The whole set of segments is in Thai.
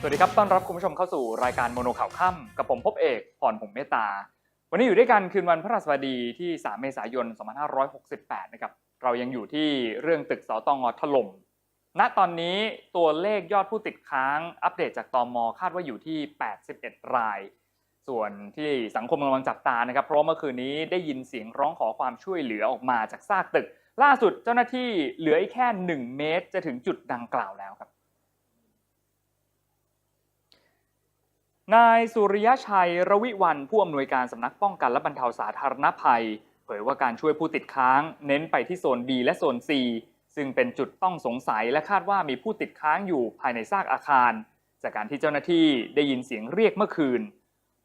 สวัสดีครับ ต้อนรับคุณผู้ชมเข้าสู่รายการโมโนข่าวค่ำกับผมพบเอกพรผงเมตตา วันนี้อยู่ด้วยกันคืนวันพระราชบดีที่ 3 เมษายน 2568 นะครับ เรายังอยู่ที่เรื่องตึกสตงถล่ม ณ ตอนนี้ตัวเลขยอดผู้ติดค้างอัปเดตจากตอมคาดว่าอยู่ที่ 81 ราย ส่วนที่สังคมกำลังจับตานะครับ เพราะเมื่อคืนนี้ได้ยินเสียงร้องขอความช่วยเหลือออกมาจากซากตึก ล่าสุดเจ้าหน้าที่เหลืออีกแค่ 1 เมตร จะถึงจุดดังกล่าวแล้วครับ นายสุริยชัยระวิวันผู้อำนวยการสำนักป้องกันและบรรเทาสาธารณภัย เผยว่าการช่วยผู้ติดค้าง เน้นไปที่โซน B และโซน C ซึ่งเป็นจุดต้องสงสัยและคาดว่ามีผู้ติดค้างอยู่ภายในซากอาคาร จากการที่เจ้าหน้าที่ได้ยินเสียงเรียกเมื่อคืน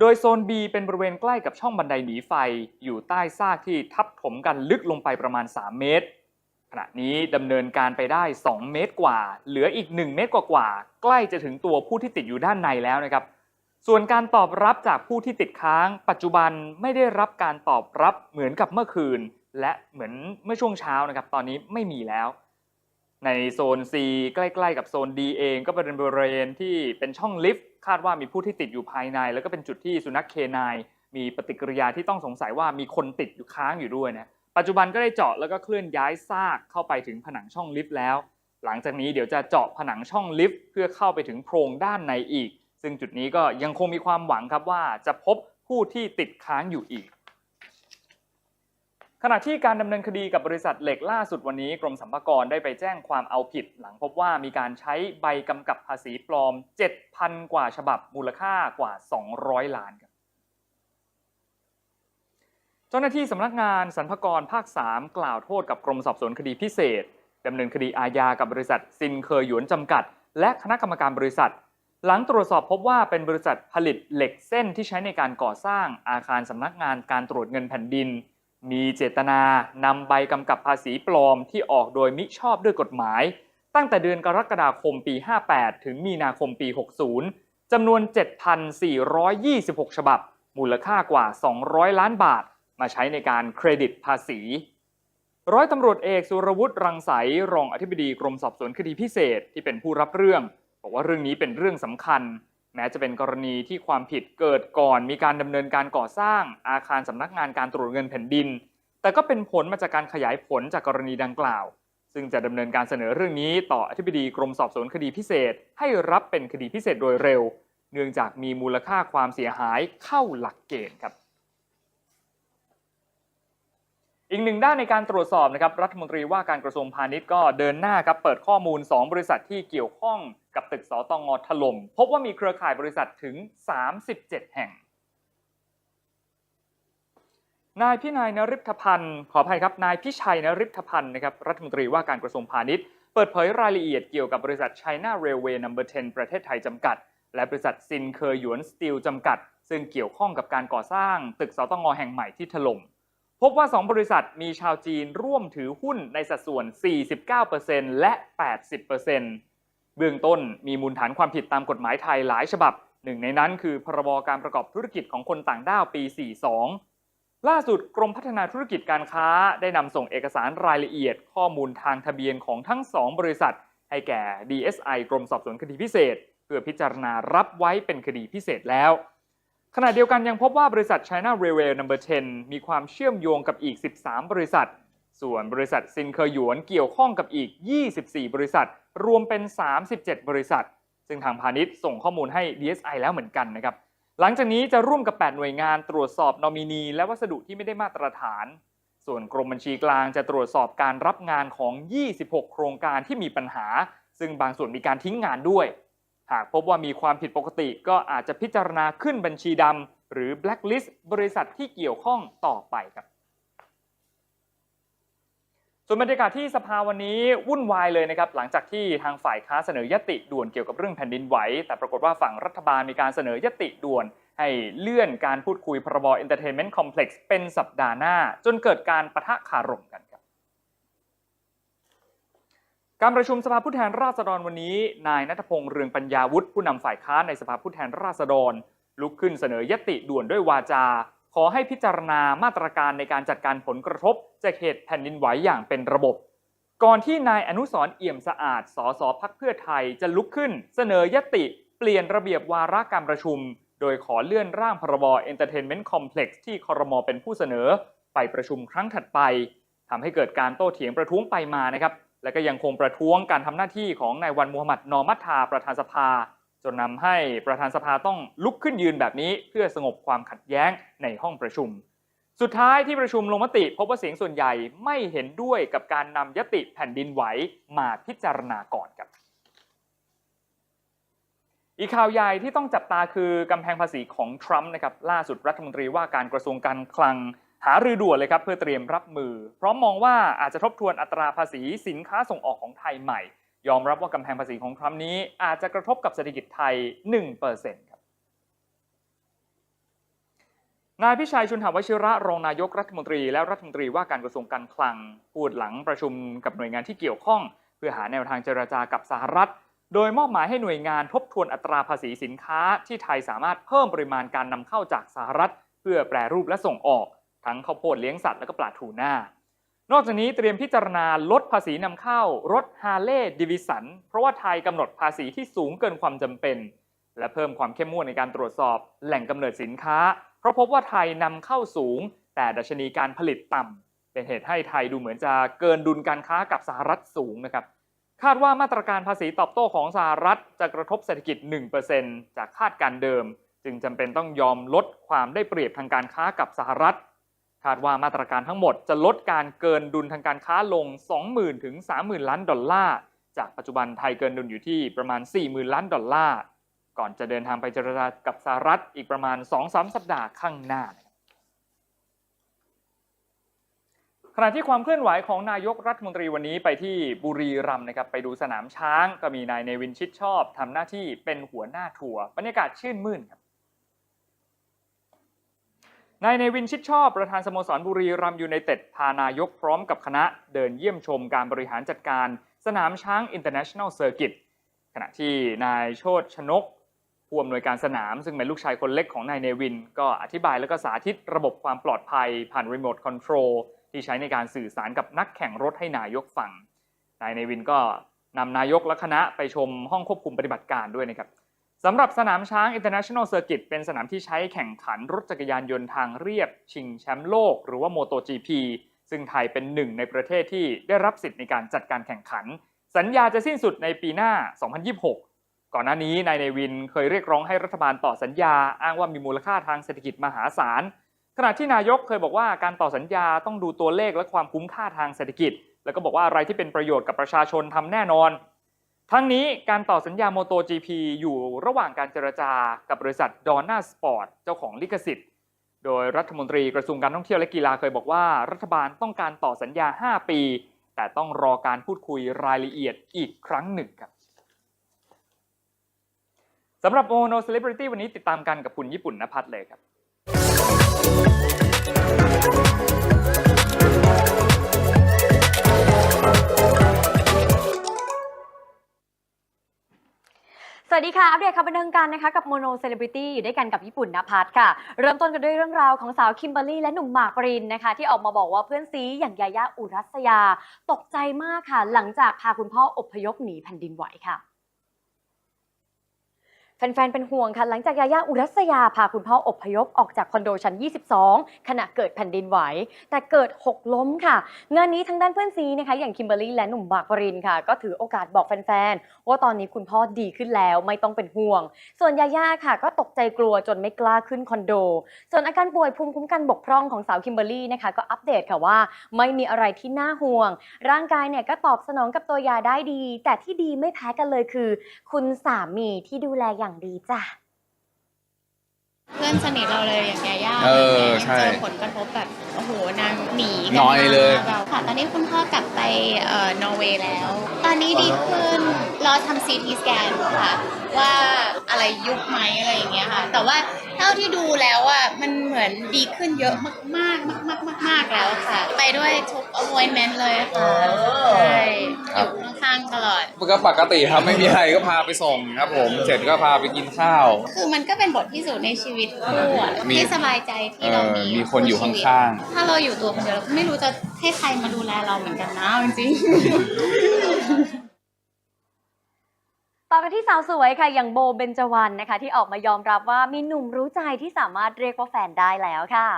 โดยโซน B เป็นบริเวณใกล้กับช่องบันไดหนีไฟ อยู่ใต้ซากที่ทับถมกันลึกลงไปประมาณ 3 เมตร ขณะนี้ดำเนินการไปได้ 2 เมตรกว่า เหลืออีก 1 เมตรกว่าๆใกล้จะถึงตัวผู้ที่ติดอยู่ด้านในแล้วนะครับ ส่วนการตอบรับจากผู้ที่ติดค้าง ปัจจุบันไม่ได้รับการตอบรับเหมือนกับเมื่อคืน และเหมือนเมื่อช่วงเช้านะครับ ตอนนี้ไม่มีแล้ว ในโซน C ใกล้ๆ กับโซน D เองก็เป็นบริเวณที่เป็นช่องลิฟต์คาดว่ามีผู้ที่ติดอยู่ภายใน แล้วก็เป็นจุดที่สุนัขเคนายมีปฏิกิริยาที่ต้องสงสัยว่ามีคนติดอยู่ค้างอยู่ด้วยนะปัจจุบันก็ได้เจาะแล้วก็เคลื่อนย้ายซากเข้าไปถึงผนังช่องลิฟต์แล้ว หลังจากนี้เดี๋ยวจะเจาะผนังช่องลิฟต์เพื่อเข้าไปถึงโพรงด้านในอีก ซึ่งจุดนี้ก็ยังคงมีความหวังครับว่าจะพบผู้ที่ติดค้างอยู่อีก ขณะที่การดำเนินคดีกับบริษัทเหล็กล่าสุดวันนี้กรมสรรพากรได้ไปแจ้งความเอาผิด หลังพบว่ามีการใช้ใบกำกับภาษีปลอม 7,000 กว่าฉบับมูลค่ากว่า 200 ล้านครับเจ้าหน้าที่สำนักงานสรรพากรภาค 3 กล่าวโทษกับกรมสอบสวนคดีพิเศษดำเนินคดีอาญากับบริษัทซินเคอร์หยวนจำกัด และคณะกรรมการบริษัท หลังตรวจสอบพบว่าเป็นบริษัทผลิตเหล็กเส้นที่ใช้ในการก่อสร้างอาคารสำนักงานการตรวจเงินแผ่นดิน มีเจตนานำใบกำกับภาษีปลอมที่ออกโดยมิชอบด้วยกฎหมาย ตั้งแต่เดือนกรกฎาคมปี 58 ถึงมีนาคมปี 60 จำนวน 7,426 ฉบับ มูลค่ากว่า 200 ล้านบาท มาใช้ในการเครดิตภาษี ร้อยตำรวจเอกสุรวุฒิรังสรรรองอธิบดีกรมสอบสวนคดีพิเศษที่เป็นผู้รับเรื่อง บอกว่าเรื่องนี้เป็นเรื่องสำคัญ แม้จะเป็นกรณีที่ความผิดเกิดก่อนมีการดำเนินการก่อสร้างอาคารสำนักงานการตรวจเงินแผ่นดิน แต่ก็เป็นผลมาจากการขยายผลจากกรณีดังกล่าว ซึ่งจะดำเนินการเสนอเรื่องนี้ต่ออธิบดีกรมสอบสวนคดีพิเศษ ให้รับเป็นคดีพิเศษโดยเร็ว เนื่องจากมีมูลค่าความเสียหายเข้าหลักเกณฑ์ครับอีกหนึ่งด้านในการตรวจสอบนะครับรัฐมนตรีว่าการกระทรวงพาณิชย์ก็เดินหน้าครับเปิดข้อมูล 2 บริษัทที่เกี่ยวข้อง กับตึกสตงงถล่มพบว่ามีเครือข่ายบริษัทถึง 37 แห่ง นายพินัยนริพพันธ์ขออภัยครับ นายพิชัยนริพพันธ์นะครับรัฐมนตรีว่าการกระทรวงพาณิชย์ เปิดเผยรายละเอียดเกี่ยวกับบริษัท China Railway No. 10 ประเทศไทยจำกัด และบริษัทซินเคอร์หยวนสตีลจำกัด ซึ่งเกี่ยวข้องกับการก่อสร้างตึกสตงแห่งใหม่ที่ถล่มพบว่า 2 บริษัทมีชาวจีนร่วมถือหุ้นในสัดส่วน 49%และ 80% เบื้องต้นมีมูลฐานความผิดตามกฎหมายไทยหลายฉบับ หนึ่งในนั้นคือพรบการประกอบธุรกิจของคนต่างด้าวปี 42 ล่าสุดกรมพัฒนาธุรกิจการค้าได้นำส่งเอกสารรายละเอียด ข้อมูลทางทะเบียนของทั้ง2บริษัท ให้แก่ DSI กรมสอบสวนคดีพิเศษ เพื่อพิจารณารับไว้เป็นคดีพิเศษแล้วขณะเดียวกันยังพบว่าบริษัท China Railway No. 10 มีความเชื่อมโยงกับอีก 13 บริษัท ส่วนบริษัทซินเคอหยวนเกี่ยวข้องกับอีก 24 บริษัท รวมเป็น 37 บริษัท ซึ่งทางพาณิชย์ส่งข้อมูลให้ DSI แล้วเหมือนกันนะครับ หลังจากนี้จะร่วมกับ 8 หน่วยงานตรวจสอบนอมินี และวัสดุที่ไม่ได้มาตรฐาน ส่วนกรมบัญชีกลางจะตรวจสอบการรับงานของ 26 โครงการที่มีปัญหา ซึ่งบางส่วนมีการทิ้งงานด้วย หากพบว่ามีความผิดปกติก็อาจจะพิจารณาขึ้นบัญชีดำหรือ blacklist บริษัทที่เกี่ยวข้องต่อไปครับ ส่วนบรรยากาศที่สภาวันนี้วุ่นวายเลยนะครับหลังจากที่ทางฝ่ายค้าเสนอยติด่วนเกี่ยวกับเรื่องแผ่นดินไหว แต่ปรากฏว่าฝั่งรัฐบาลมีการเสนอยติด่วนให้เลื่อนการพูดคุยพรบ Entertainment Complex เป็นสัปดาห์หน้า จนเกิดการปะทะคารมกันครับ การประชุมสภาผู้แทนราษฎรวันนี้ นายนัทพงษ์เรืองปัญญาวุฒิผู้นำฝ่ายค้านในสภาผู้แทนราษฎร ลุกขึ้นเสนอยติด่วนด้วยวาจา ขอให้พิจารณามาตรการในการจัดการผลกระทบจากเหตุแผ่นดินไหวอย่างเป็นระบบ ก่อนที่นายอนุสรเอี่ยมสะอาด สสพักเพื่อไทยจะลุกขึ้น เสนอยติ เปลี่ยนระเบียบวาระการประชุม โดยขอเลื่อนร่างพรบ Entertainment Complex ที่คอรมอเป็นผู้เสนอ ไปประชุมครั้งถัดไปทำให้เกิดการโต้เถียงประท้วงไปมานะครับและก็ยังคงประท้วงการทำหน้าที่ของนายวันมูฮัมหมัดนอมัตทาประธานสภา จนนำให้ประธานสภาต้องลุกขึ้นยืนแบบนี้ เพื่อสงบความขัดแย้งในห้องประชุม สุดท้ายที่ประชุมลงมติ พบว่าเสียงส่วนใหญ่ไม่เห็นด้วยกับการนำยติแผ่นดินไหวมาพิจารณาก่อนครับ อีกข่าวใหญ่ที่ต้องจับตาคือกำแพงภาษีของทรัมป์นะครับล่าสุดรัฐมนตรีว่าการกระทรวงการคลังหารือด่วนเลยครับเพื่อเตรียมรับมือพร้อมมองว่าอาจจะทบทวนอัตราภาษีสินค้าส่งออกของไทยใหม่ ยอมรับว่ากำแพงภาษีของทรัมป์นี้อาจจะกระทบกับเศรษฐกิจไทย 1%ครับนายพิชัยชุนหาวชิระรองนายกรัฐมนตรีและรัฐมนตรีว่าการกระทรวงการคลังพูดหลังประชุมกับหน่วยงานที่เกี่ยวข้อง เพื่อหาแนวทางเจรจากับสหรัฐ โดยมอบหมายให้หน่วยงานทบทวนอัตราภาษีสินค้า ที่ไทยสามารถเพิ่มปริมาณการนำเข้าจากสหรัฐ เพื่อแปรรูปและส่งออก ทั้งข้าวโพดเลี้ยงสัตว์และก็ปลาทูน่า นอกจากนี้เตรียมพิจารณาลดภาษีนำเข้ารถฮาร์เลย์ดิวิสันเพราะว่าไทยกำหนดภาษีที่สูงเกินความจำเป็น และเพิ่มความเข้มงวดในการตรวจสอบแหล่งกำเนิดสินค้า เพราะพบว่าไทยนำเข้าสูง แต่ดัชนีการผลิตต่ำเป็นเหตุให้ไทยดูเหมือนจะเกินดุลการค้ากับสหรัฐสูงนะครับคาดว่ามาตรการภาษีตอบโต้ของสหรัฐจะกระทบเศรษฐกิจ 1%จากคาดการเดิม จึงจำเป็นต้องยอมลดความได้เปรียบทางการค้ากับสหรัฐ คาดว่ามาตรการทั้งหมดจะลดการเกินดุลทางการค้าลง 20,000 ถึง 30,000 ล้านดอลลาร์ จากปัจจุบันไทยเกินดุลอยู่ที่ประมาณ 40,000 ล้านดอลลาร์ ก่อนจะเดินทางไปเจรจากับสหรัฐอีกประมาณ 2-3 สัปดาห์ข้างหน้าขณะที่ความเคลื่อนไหวของนายกรัฐมนตรีวันนี้ไปที่บุรีรัมย์นะครับไปดูสนามช้างก็มีนายเนวินชิดชอบทำหน้าที่เป็นหัวหน้าทัวร์บรรยากาศชื่นมื่นครับ นายเนวินชิดชอบประธานสโมสรบุรีรัมยูไนเต็ดพานายกพร้อมกับคณะเดินเยี่ยมชมการบริหารจัดการ สนามช้าง International Circuit ขณะที่นายโชตชนกผู้อำนวยการสนาม ซึ่งเป็นลูกชายคนเล็กของนายเนวิน ก็อธิบายและก็สาธิตระบบความปลอดภัยผ่านรีโมทคอนโทรลที่ใช้ในการสื่อสารกับนักแข่งรถให้นายกฟังนายเนวินก็นำนายกและคณะไปชมห้องควบคุมปฏิบัติการด้วยนะครับ สำหรับสนามช้าง International Circuit เป็นสนามที่ใช้แข่งขันรถจักรยานยนต์ทางเรียบ ชิงแชมป์โลก หรือว่า MotoGP ซึ่งไทยเป็นหนึ่งในประเทศที่ได้รับสิทธิ์ในการจัดการแข่งขัน สัญญาจะสิ้นสุดในปีหน้า 2026 ก่อนหน้านี้นายเนวินเคยเรียกร้องให้รัฐบาลต่อสัญญา อ้างว่ามีมูลค่าทางเศรษฐกิจมหาศาล ขณะที่นายกเคยบอกว่าการต่อสัญญาต้องดูตัวเลขและความคุ้มค่าทางเศรษฐกิจ แล้วก็บอกว่าอะไรที่เป็นประโยชน์กับประชาชนทำแน่นอน ทั้งนี้การต่อสัญญา MotoGP อยู่ระหว่างการเจรจากับบริษัทดอนน่าสปอร์ตเจ้าของลิขสิทธิ์ โดยรัฐมนตรีกระทรวงการท่องเที่ยวและกีฬาเคยบอกว่า รัฐบาลต้องการต่อสัญญา 5 ปี แต่ต้องรอการพูดคุยรายละเอียดอีกครั้งหนึ่งครับสำหรับโอโนเซเลบริตี้วันนี้ติดตามกันกับคุณญี่ปุ่นนภัทรเลยครับ สวัสดีค่ะ อัปเดตข่าวบันเทิงกันนะคะ กับโมโนเซเลบริตี้อยู่ด้วยกันกับญี่ปุ่นนภัสค่ะ เริ่มต้นกันด้วยเรื่องราวของสาวคิมเบอรรี่และหนุ่มหมากปรินนะคะ ที่ออกมาบอกว่าเพื่อนซีอย่างยายาอุรัสยา ตกใจมากค่ะ หลังจากพาคุณพ่ออพยพหนีแผ่นดินไหวค่ะ แฟนๆ เป็นห่วงค่ะ หลังจากยายาอุรัสยา พาคุณพ่ออบพยพออกจากคอนโดชั้น 22 ขณะเกิดแผ่นดินไหว แต่เกิดหกล้มค่ะ งานนี้ทางด้านเพื่อนซีนะคะ อย่างคิมเบอรรี่และหนุ่มหมากปรินค่ะ ก็ถือโอกาสบอกแฟนๆ ว่าตอนนี้คุณพ่อดีขึ้นแล้วไม่ต้องเป็นห่วง ส่วนยาย่าค่ะ ก็ตกใจกลัวจนไม่กล้าขึ้นคอนโด ส่วนอาการป่วยภูมิคุ้มกันบกพร่องของสาวคิมเบอรรี่นะคะ ก็อัปเดตค่ะว่า ไม่มีอะไรที่น่าห่วง ร่างกายเนี่ยก็ตอบสนองกับตัวยาได้ดี แต่ที่ดีไม่แพ้กันเลยคือ คุณสามีที่ดูแลอย่างดีจ้ะ เพื่อนสนิทเราเลยอย่างยาย่าเออนี่ยใช่เจอผลกระทบแบบโอ้โหนางหนีกัน้อยเลยมาแบบค่ะ ตอนนี้คุณพ่อกลับไปเอ่อนอร์เวย์แล้ว ตอนนี้ดีขึ้น รอทำซีทีสแกนค่ะ ว่าอะไรยุบไหมอะไรอย่างเงี้ยค่ะ แต่ว่าเท่าที่ดูแล้วอะมันเหมือนดีขึ้นเยอะมากๆมากๆมากๆแล้วค่ะ ไปด้วยทุก appointment เลยค่ะใช่อยู่ข้างๆตลอดมันก็ปกติครับไม่มีอะไรก็พาไปส่งครับผมเสร็จก็พาไปกินข้าว คือมันก็เป็นบทพิสูจน์ในชีวิตคู่อะมีที่สบายใจที่เราเออมีมีคนอยู่ชีวิตข้างถ้าเราอยู่ตัวคนเดียวเราก็ไม่รู้จะให้ใครมาดูแลเราเหมือนกันนะเอาจริง ต่อกันที่สาวสวยค่ะ อย่างโบเบนจวรรณนะคะ ที่ออกมายอมรับว่ามีหนุ่มรู้ใจที่สามารถเรียกว่าแฟนได้แล้วค่ะ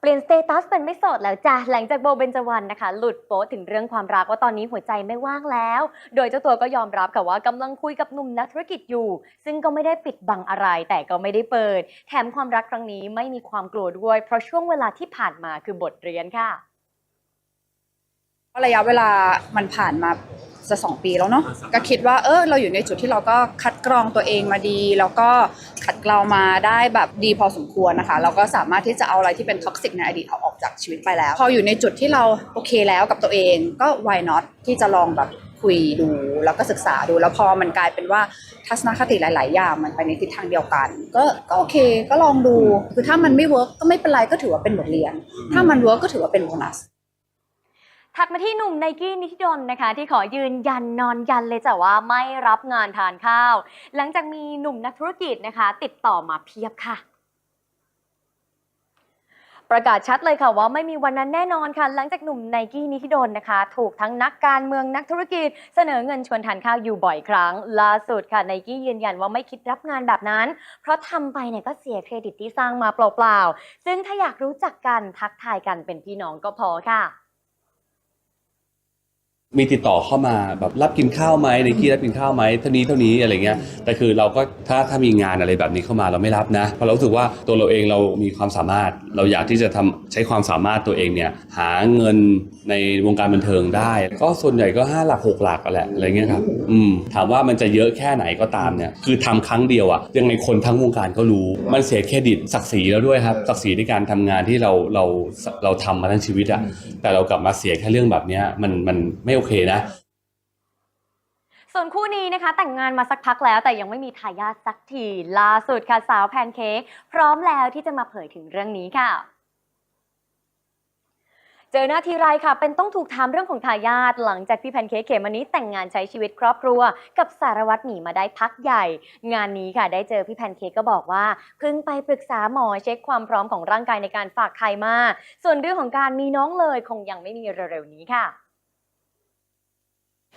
เปลี่ยนสเตตัสเป็นไม่โสดแล้วจ้ะหลังจากโบเบนจวรรณนะคะ หลุดโป๊ถึงเรื่องความรักว่าตอนนี้หัวใจไม่ว่างแล้ว โดยเจ้าตัวก็ยอมรับค่ะว่ากำลังคุยกับหนุ่มนักธุรกิจอยู่ ซึ่งก็ไม่ได้ปิดบังอะไรแต่ก็ไม่ได้เปิด แถมความรักครั้งนี้ไม่มีความกลัวด้วย เพราะช่วงเวลาที่ผ่านมาคือบทเรียนค่ะ ระยะเวลามันผ่านมาจะสองปีแล้วเนาะก็คิดว่าเออเราอยู่ในจุดที่เราก็คัดกรองตัวเองมาดี แล้วก็ขัดเกลามาได้แบบดีพอสมควรนะคะเราก็สามารถที่จะเอาอะไรที่เป็นท็อกซิกในอดีตเอาออกจากชีวิตไปแล้ว พออยู่ในจุดที่เราโอเคแล้วกับตัวเองก็ why not ที่จะลองแบบคุยดูแล้วก็ศึกษาดูแล้วพอมันกลายเป็นว่าทัศนคติหลาย ๆ อย่างมันไปในทิศทางเดียวกัน ก็ก็โอเคก็ลองดูคือถ้ามันไม่เวิร์กก็ไม่เป็นไรก็ถือว่าเป็นบทเรียน ถ้ามันเวิร์กก็ถือว่าเป็นโบนัส ถัดมาที่หนุ่มไนกี้นิธิดลนะคะ ที่ขอยืนยันนอนยันเลยจ้ะว่าไม่รับงานทานข้าว หลังจากมีหนุ่มนักธุรกิจนะคะ ติดต่อมาเพียบค่ะประกาศชัดเลยค่ะว่าไม่มีวันนั้นแน่นอนค่ะ หลังจากหนุ่มไนกี้นิธิดลนะคะ ถูกทั้งนักการเมืองนักธุรกิจ เสนอเงินชวนทานข้าวอยู่บ่อยครั้ง ล่าสุดค่ะไนกี้ยืนยันว่าไม่คิดรับงานแบบนั้น เพราะทำไปเนี่ยก็เสียเครดิตที่สร้างมาเปล่าๆซึ่งถ้าอยากรู้จักกันทักทายกันเป็นพี่น้องก็พอค่ะ มีติดต่อเข้ามาแบบรับกินข้าวไหมในกี้รับกินข้าวไหมเท่านี้เท่านี้อะไรเงี้ยแต่คือเราก็ถ้าถ้ามีงานอะไรแบบนี้เข้ามาเราไม่รับนะเพราะเราสึกว่าตัวเราเองเรามีความสามารถ เราอยากที่จะทำใช้ความสามารถตัวเองเนี่ยหาเงินในวงการบันเทิงได้ ก็ส่วนใหญ่ก็ 5 หลัก 6 หลักอะแหละอะไรเงี้ยครับอืมถามว่ามันจะเยอะแค่ไหนก็ตามเนี่ยคือทำครั้งเดียวอะยังไงคนทั้งวงการก็รู้ มันเสียเครดิตศักดิ์ศรีแล้วด้วยครับศักดิ์ศรีในการทำงานที่เราเราเราทำมาทั้งชีวิตอะแต่เรากลับมาเสียแค่เรื่องแบบเนี้ยมันมันไม่เคนะ ส่วนคู่นี้นะคะ แต่งงานมาสักพักแล้วแต่ยังไม่มีทายาทสักทีล่าสุดค่ะสาวแพนเค้กพร้อมแล้วที่จะมาเผยถึงเรื่องนี้ค่ะเจอหน้าทีไรค่ะ เป็นต้องถูกถามเรื่องของทายาทหลังจากที่แพนเค้กเขมมะนิดแต่งงานใช้ชีวิตครอบครัว กับสารวัตรหมีมาได้พักใหญ่ งานนี้ค่ะได้เจอพี่แพนเค้กก็บอกว่าเพิ่งไปปรึกษาหมอเช็คความพร้อมของร่างกายในการฝากไข่มา ส่วนเรื่องของการมีน้องเลยคงยังไม่มีเร็วๆนี้ค่ะ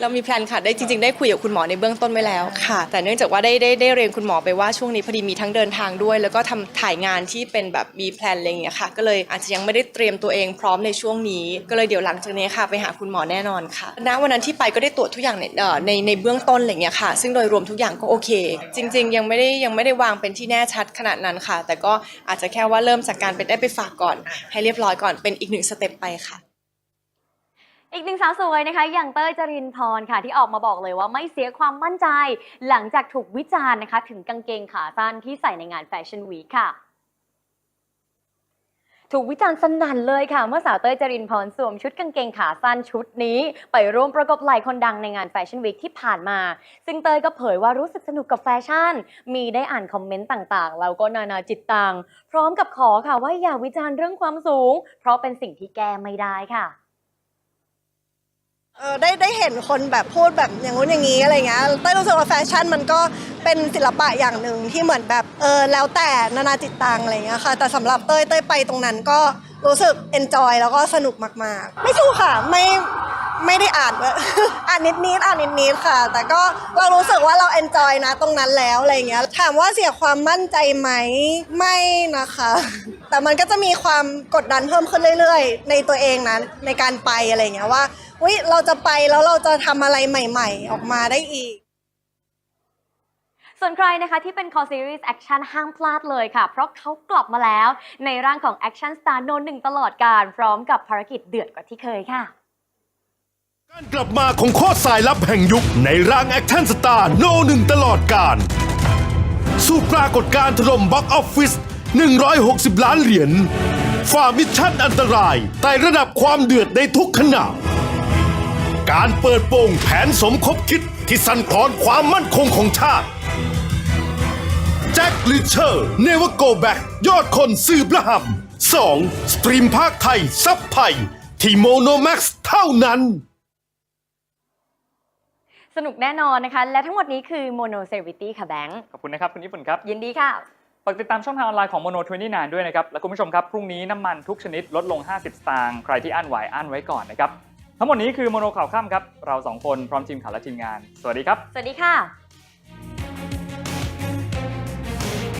เรามีแพลนค่ะได้จริงๆ ได้คุยกับคุณหมอในเบื้องต้นไว้แล้วค่ะ แต่เนื่องจากว่าได้ได้ได้เรียนคุณหมอไปว่าช่วงนี้พอดีมีทั้งเดินทางด้วย แล้วก็ทำถ่ายงานที่เป็นแบบมีแพลนอะไรอย่างเงี้ยค่ะ ก็เลยอาจจะยังไม่ได้เตรียมตัวเองพร้อมในช่วงนี้ ก็เลยเดี๋ยวหลังจากนี้ค่ะไปหาคุณหมอแน่นอนค่ะณวันนั้นที่ไปก็ได้ตรวจทุกอย่างในในในเบื้องต้นอะไรอย่างเงี้ยค่ะ ซึ่งโดยรวมทุกอย่างก็โอเค จริง ๆ ยังไม่ได้ยังไม่ได้วางเป็นที่แน่ชัดขนาดนั้นค่ะ แต่ก็อาจจะแค่ว่าเริ่มจากการไปได้ไปฝากก่อน ให้เรียบร้อยก่อนเป็นอีกหนึ่งสเต็ปไปค่ะ อีกหนึ่งสาวสวยนะคะ อย่างเต้ยจรินพรค่ะ ที่ออกมาบอกเลยว่าไม่เสียความมั่นใจ หลังจากถูกวิจารณ์นะคะ ถึงกางเกงขาสั้นที่ใส่ในงานแฟชั่นวีคค่ะ ถูกวิจารณ์สนั่นเลยค่ะ เมื่อสาวเต้ยจรินพรสวมชุดกางเกงขาสั้นชุดนี้ ไปร่วมประกบไหล่คนดังในงานแฟชั่นวีคที่ผ่านมา ซึ่งเต้ยก็เผยว่ารู้สึกสนุกกับแฟชั่น มีได้อ่านคอมเมนต์ต่างๆ แล้วก็นานาจิตตังพร้อมกับขอค่ะว่าอย่าวิจารณ์เรื่องความสูง เพราะเป็นสิ่งที่แก้ไม่ได้ค่ะ เออได้ได้เห็นคนแบบพูดแบบอย่างงู้นอย่างนี้อะไรเงี้ยเต้ยรู้สึกว่าแฟชั่นมันก็เป็นศิลปะอย่างหนึ่งที่เหมือนแบบเออแล้วแต่นานาจิตตังอะไรเงี้ยค่ะ แต่สำหรับเต้ยเต้ยไปตรงนั้นก็รู้สึกเอนจอยแล้วก็สนุกมากๆ ไม่สู้ค่ะไม่ไม่ได้อ่านเลย อ่านนิดนิดๆอ่านนิดนิดๆค่ะ แต่ก็เรารู้สึกว่าเราเอนจอยนะตรงนั้นแล้วอะไรเงี้ยถามว่าเสียความมั่นใจไหมไม่นะคะ แต่มันก็จะมีความกดดันเพิ่มขึ้นเรื่อย ๆ ในตัวเองนั้นในการไปอะไรเงี้ยว่า อุ๊ยเราจะไปแล้วเราจะทำอะไรใหม่ ๆ ออกมาได้อีก ส่วนใครนะคะที่เป็น Call Series Action ห้ามพลาดเลยค่ะ เพราะเขากลับมาแล้ว ในร่างของ Action Star โนนหนึ่งตลอดการพร้อมกับภารกิจเดือดกว่าที่เคยค่ะ การกลับมาของโคตรสายลับแห่งยุค ในร่างแอคชั่นสตาร์โนหนึ่งตลอดการ สู้ปรากฏการณ์ถล่มบ็อกออฟฟิศ160 ล้านเหรียญฝ่ามิชชั่นอันตรายไต่ระดับความเดือดในทุกขณะ การเปิดโปงแผนสมคบคิดที่สั่นคลอนความมั่นคงของชาติแจ็คลิเชอร์เนวโกแบ็กยอดคนสืบระหำสองสตรีมภาคไทย ซับไทย ที่โมโนแม็กซ์เท่านั้นสนุกแน่นอนนะคะ และทั้งหมดนี้คือ Mono Celebrity ค่ะแบงค์ ขอบคุณนะครับ คุณญี่ปุ่นครับ ยินดีค่ะฝากติดตามช่องทางออนไลน์ของ Mono 29ด้วยนะครับ และคุณผู้ชมครับ พรุ่งนี้น้ำมันทุกชนิดลดลง 50 สตางค์ใครที่อั้นไหวอั้นไว้ก่อนนะครับ ทั้งหมดนี้คือโมโนข่าวค่ำครับ เราสองคนพร้อมทีมข่าวและทีมงาน สวัสดีครับ สวัสดีค่ะ